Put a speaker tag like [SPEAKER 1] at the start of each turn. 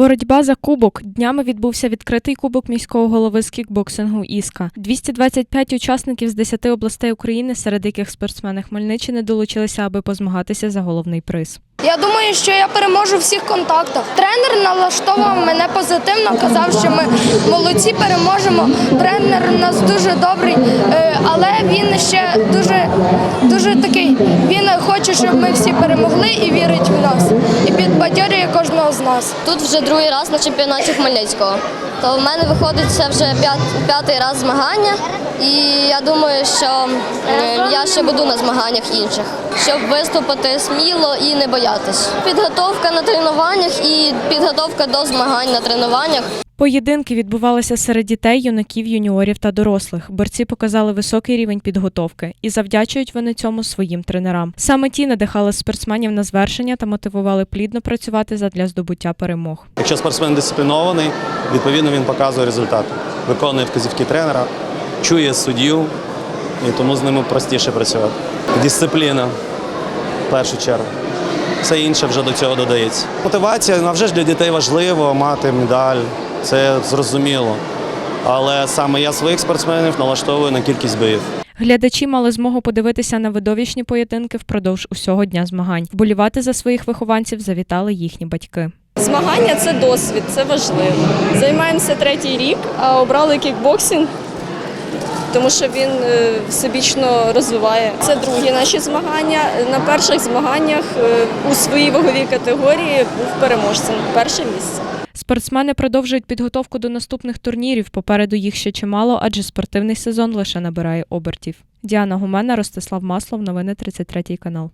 [SPEAKER 1] Боротьба за кубок. Днями відбувся відкритий кубок міського голови з кікбоксингу Іска. 225 учасників з 10 областей України, серед яких спортсмени Хмельниччини долучилися, аби позмагатися за головний приз.
[SPEAKER 2] Я думаю, що я переможу всіх контактах. Тренер налаштовував мене позитивно, казав, що ми молодці переможемо. Тренер у нас дуже добрий, е, але він ще дуже, дуже такий. Він хоче, щоб ми всі перемогли і вірить в нас. І підбадьорює кожного з нас.
[SPEAKER 3] Тут вже другий раз на чемпіонаті Хмельницького. То в мене виходить це вже п'ятий раз змагання, і я думаю, що е, я ще буду на змаганнях інших, щоб виступити сміло і не боятись. Підготовка на тренуваннях і підготовка до змагань на тренуваннях.
[SPEAKER 1] Поєдинки відбувалися серед дітей, юнаків, юніорів та дорослих. Борці показали високий рівень підготовки і завдячують вони цьому своїм тренерам. Саме ті надихали спортсменів на звершення та мотивували плідно працювати задля здобуття перемог.
[SPEAKER 4] Якщо спортсмен дисциплінований, відповідно він показує результати, виконує вказівки тренера, чує суддю, і тому з ними простіше працювати. Дисципліна в першу чергу. Все інше вже до цього додається. Мотивація ну, а вже ж для дітей важливо мати медаль, це зрозуміло. Але саме я своїх спортсменів налаштовую на кількість боїв.
[SPEAKER 1] Глядачі мали змогу подивитися на видовищні поєдинки впродовж усього дня змагань. Вболівати за своїх вихованців завітали їхні батьки.
[SPEAKER 5] Змагання це досвід, це важливо. Займаємося третій рік, а обрали кікбоксинг, тому що він е, всебічно розвиває. Це другі наші змагання. На перших змаганнях е, у своїй ваговій категорії був переможцем. Перше місце.
[SPEAKER 1] Спортсмени продовжують підготовку до наступних турнірів. Попереду їх ще чимало, адже спортивний сезон лише набирає обертів. Діана Гумена, Ростислав Маслов, новини 33 канал.